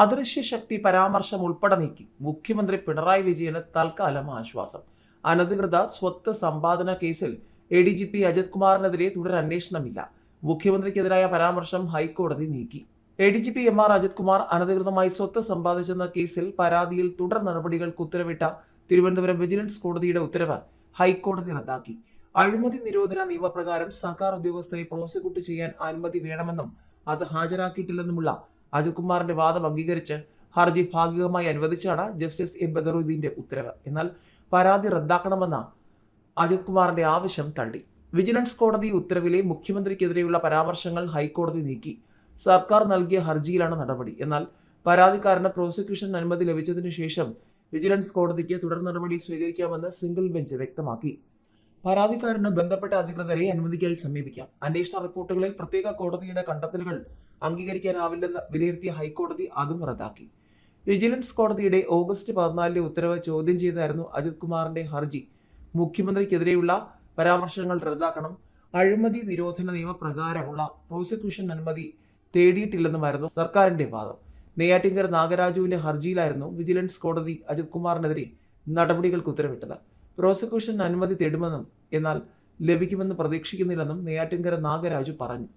അദൃശ്യ ശക്തി പരാമർശം ഉൾപ്പെടെ നീക്കി. മുഖ്യമന്ത്രി പിണറായി വിജയന് തൽക്കാലം ആശ്വാസം. അനധികൃത സ്വത്ത് സമ്പാദന കേസിൽ A D G P Ajith കുമാറിനെതിരെ തുടർ അന്വേഷണമില്ല. മുഖ്യമന്ത്രിക്കെതിരായ പരാമർശം ഹൈക്കോടതി നീക്കി. A D G P M R Ajith Kumar അനധികൃതമായി സ്വത്ത് സമ്പാദിച്ചെന്ന കേസിൽ പരാതിയിൽ തുടർ നടപടികൾക്ക് ഉത്തരവിട്ട തിരുവനന്തപുരം വിജിലൻസ് കോടതിയുടെ ഉത്തരവ് ഹൈക്കോടതി റദ്ദാക്കി. അഴിമതി നിരോധന നിയമപ്രകാരം സർക്കാർ ഉദ്യോഗസ്ഥരെ പ്രോസിക്യൂട്ട് ചെയ്യാൻ അനുമതി വേണമെന്നും അത് ഹാജരാക്കിയിട്ടില്ലെന്നുമുള്ള അജിത് കുമാറിന്റെ വാദം അംഗീകരിച്ച് ഹർജി ഭാഗികമായി അനുവദിച്ചാണ് ജസ്റ്റിസ് എ ബദറുദ്ദീന്റെ ഉത്തരവ്. എന്നാൽ പരാതി റദ്ദാക്കണമെന്ന അജിത് കുമാറിന്റെ ആവശ്യം തള്ളി. വിജിലൻസ് കോടതി ഉത്തരവിലെ മുഖ്യമന്ത്രിക്കെതിരെയുള്ള പരാമർശങ്ങൾ ഹൈക്കോടതി നീക്കി. സർക്കാർ നൽകിയ ഹർജിയിലാണ് നടപടി. എന്നാൽ പരാതിക്കാരന് പ്രോസിക്യൂഷൻ അനുമതി ലഭിച്ചതിനു ശേഷം വിജിലൻസ് കോടതിക്ക് തുടർ നടപടി സ്വീകരിക്കാമെന്ന് സിംഗിൾ ബെഞ്ച് വ്യക്തമാക്കി. പരാതിക്കാരന് ബന്ധപ്പെട്ട അധികൃതരെ അനുമതിക്കായി സമീപിക്കാം. അന്വേഷണ റിപ്പോർട്ടുകളിൽ പ്രത്യേക കോടതിയുടെ കണ്ടെത്തലുകൾ അംഗീകരിക്കാനാവില്ലെന്ന് വിലയിരുത്തിയ ഹൈക്കോടതി അതും റദ്ദാക്കി. വിജിലൻസ് കോടതിയുടെ ഓഗസ്റ്റ് പതിനാലിലെ ഉത്തരവ് ചോദ്യം ചെയ്തായിരുന്നു അജിത് കുമാറിന്റെ ഹർജി. മുഖ്യമന്ത്രിക്കെതിരെയുള്ള പരാമർശങ്ങൾ റദ്ദാക്കണം. അഴിമതി നിരോധന നിയമപ്രകാരമുള്ള പ്രോസിക്യൂഷൻ അനുമതി തേടിയിട്ടില്ലെന്നുമായിരുന്നു സർക്കാരിന്റെ വാദം. നെയ്യാറ്റിങ്കർ നാഗരാജുവിന്റെ ഹർജിയിലായിരുന്നു വിജിലൻസ് കോടതി അജിത് കുമാറിനെതിരെ നടപടികൾക്ക് ഉത്തരവിട്ടത്. പ്രോസിക്യൂഷൻ അനുമതി തേടുമെന്നും എന്നാൽ ലഭിക്കുമെന്ന് പ്രതീക്ഷിക്കുന്നില്ലെന്നും നെയ്യാറ്റിൻകര നാഗരാജു പറഞ്ഞു